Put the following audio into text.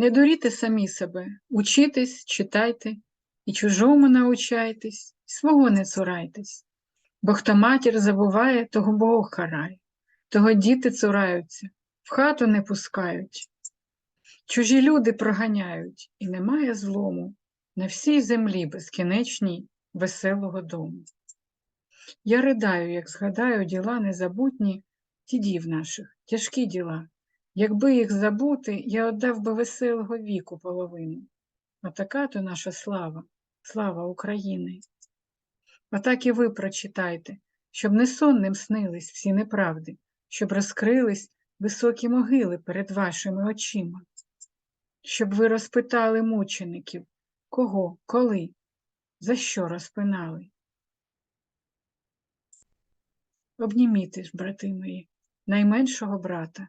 Не дуріте самі себе, учітесь, читайте, і чужому научайтесь, і свого не цурайтесь. Бо хто матір забуває, того Бог карає, того діти цураються, в хату не пускають. Чужі люди проганяють, і немає злому на всій землі безкінечній веселого дому. Я ридаю, як згадаю діла незабутні дідів наших, тяжкі діла. Якби їх забути, я отдав би веселого віку половину. А така то наша слава, слава України. Отак і ви прочитайте, щоб не сонним снились всі неправди, щоб розкрились високі могили перед вашими очима, щоб ви розпитали мучеників, кого, коли, за що розпинали. Обніміте ж, брати мої, найменшого брата,